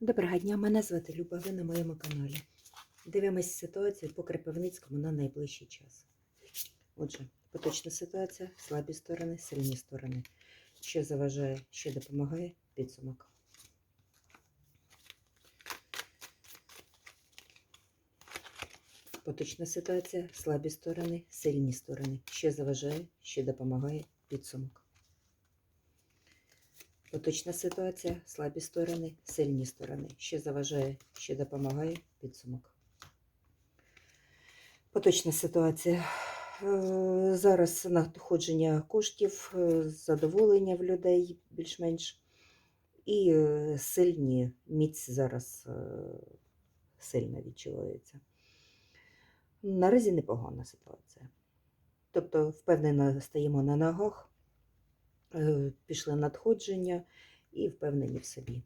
Доброго дня, мене звати Люба, ви на моєму каналі. Дивимось ситуацію по Кропивницькому на найближчий час. Отже, поточна ситуація, слабі сторони, сильні сторони. Що заважає, що допомагає, підсумок. Поточна ситуація, слабі сторони, сильні сторони. Що заважає, що допомагає, підсумок. Поточна ситуація, слабі сторони, сильні сторони. Що заважає, що допомагає, підсумок. Поточна ситуація. Е, Зараз надходження коштів, е, задоволення в людей більш-менш. І е, сильні міць зараз сильно відчувається. Наразі непогана ситуація. Тобто, впевнено, стоїмо на ногах, пішли надходження і впевнені в собі.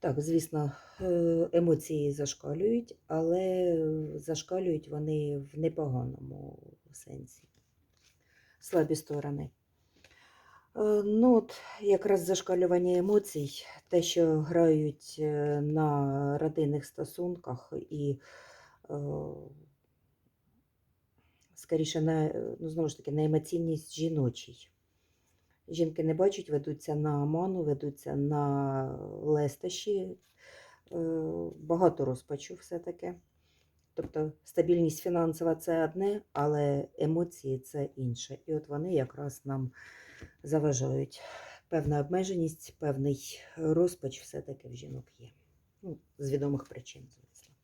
Так, звісно, е, емоції зашкалюють, але зашкалюють вони в непоганому сенсі. Слабі сторони. Е, Ну, от якраз зашкалювання емоцій, те, що грають е, на родинних стосунках і е, скоріше на, е, ну, знову ж таки, на емоційність жіночій. Жінки не бачать, ведуться на оману, ведуться на лестощі, е, багато розпачу все-таки. Тобто стабільність фінансова це одне, але емоції це інше. І от вони якраз нам заважають. Певна обмеженість, певний розпач все-таки в жінок є. Ну, з відомих причин, звісно.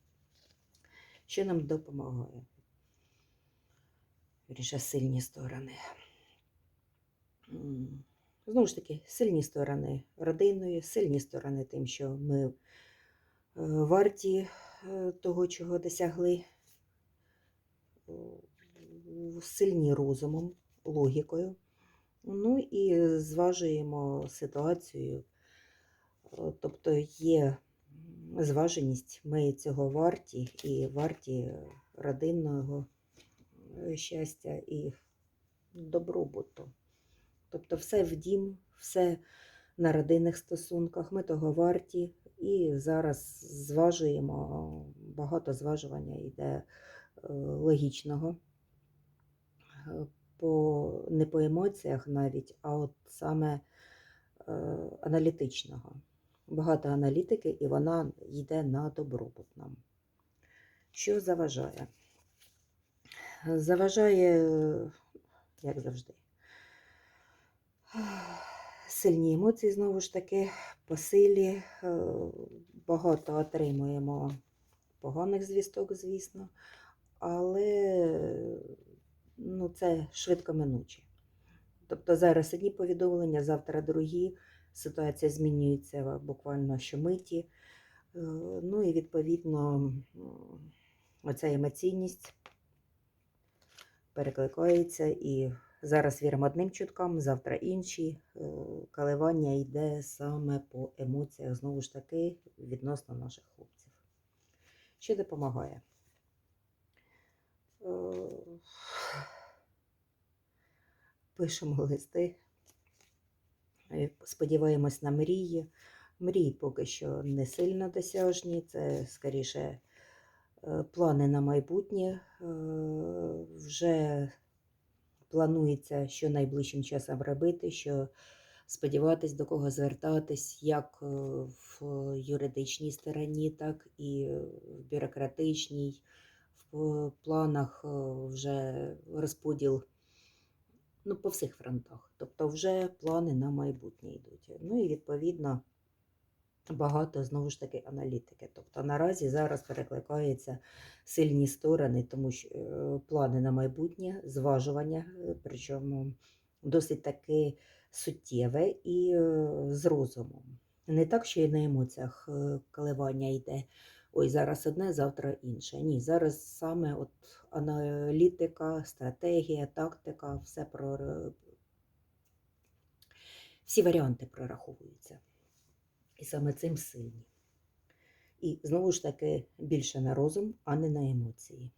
Що нам допомагає? Вірніше, сильні сторони. Знову ж таки, сильні сторони родиною, сильні сторони тим, що ми е, варті е, того, чого досягли, Е, сильні розумом, логікою. Ну і зважуємо ситуацію. Тобто є зваженість, ми цього варті і варті родинного щастя і добробуту. Тобто все в дім, все на родинних стосунках, ми того варті. І зараз зважуємо, багато зважування йде е, логічного, е, по, не по емоціях навіть, а от саме е, аналітичного. Багато аналітики, і вона йде на добробут нам. Що заважає? Заважає, як завжди, сильні емоції, знову ж таки, по силі. е, Багато отримуємо поганих звісток, звісно, але ну, це швидкоминуче. Тобто зараз одні повідомлення, завтра другі. Ситуація змінюється буквально щомиті. Е, Ну і відповідно оця емоційність перекликається і зараз віримо одним чуткам, завтра інші. Е, Коливання йде саме по емоціях, знову ж таки, відносно наших хлопців. Що допомагає? Е, Пишемо листи, е, сподіваємось на мрії. Мрії поки що не сильно досяжні, це скоріше плани на майбутнє. Вже планується, що найближчим часом робити, що сподіватись, до кого звертатись, як е, в юридичній стороні, так і в бюрократичній. В планах е, вже розподіл ну, по всіх фронтах. Тобто вже плани на майбутнє йдуть. Ну і відповідно багато знову ж таки аналітики. Тобто наразі зараз перекликаються сильні сторони, тому що е, плани на майбутнє, зважування, е, причому досить таки суттєве і е, з розумом. Не так, що і на емоціях коливання йде. Ой, зараз одне, завтра інше. Ні, зараз саме от аналітика, стратегія, тактика, все про всі варіанти прораховуються. І саме цим сильні. І знову ж таки більше на розум, а не на емоції.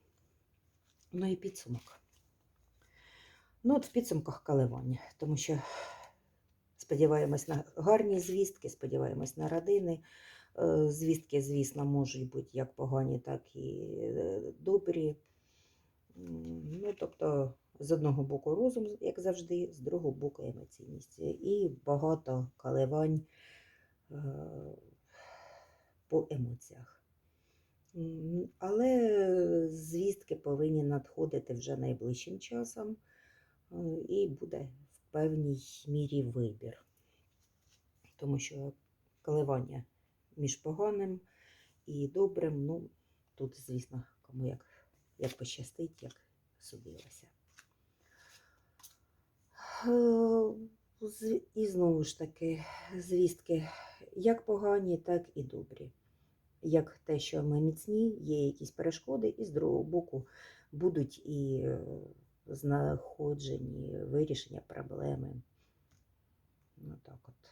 Ну і підсумок. Ну, от в підсумках коливання, тому що сподіваємось на гарні звістки, сподіваємось на родини. Е, Звістки, звісно, можуть бути як погані, так і е, добрі. Ну, тобто, з одного боку розум, як завжди, з другого боку емоційність. І багато коливань е, по емоціях. Але звістки повинні надходити вже найближчим часом, е, і буде в певній мірі вибір. Тому що коливання між поганим і добрим, ну, тут, звісно, кому як, як пощастить, як судилося. Е, І знову ж таки, звістки як погані, так і добрі. Як те, що ми міцні, є якісь перешкоди, і з другого боку будуть і е, знаходжені вирішення проблеми. Ну так от.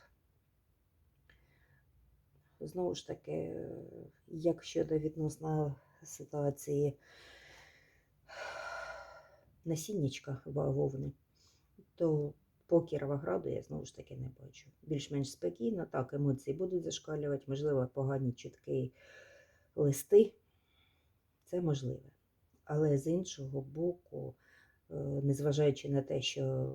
Знову ж таки, е, як щодо відносно ситуації насіннячка бавовни, то по Кіровограду я знову ж таки не бачу. Більш-менш спокійно, так, емоції будуть зашкалювати, можливо, погані чутки листи. Це можливе. Але з іншого боку, е, незважаючи на те, що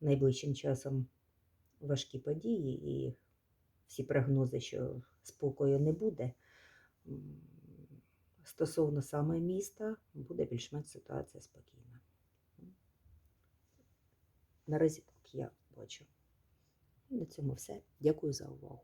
найближчим часом важкі події і всі прогнози, що спокою не буде. Стосовно саме міста, буде більш-менш ситуація спокійна. Наразі так я бачу. На цьому все. Дякую за увагу.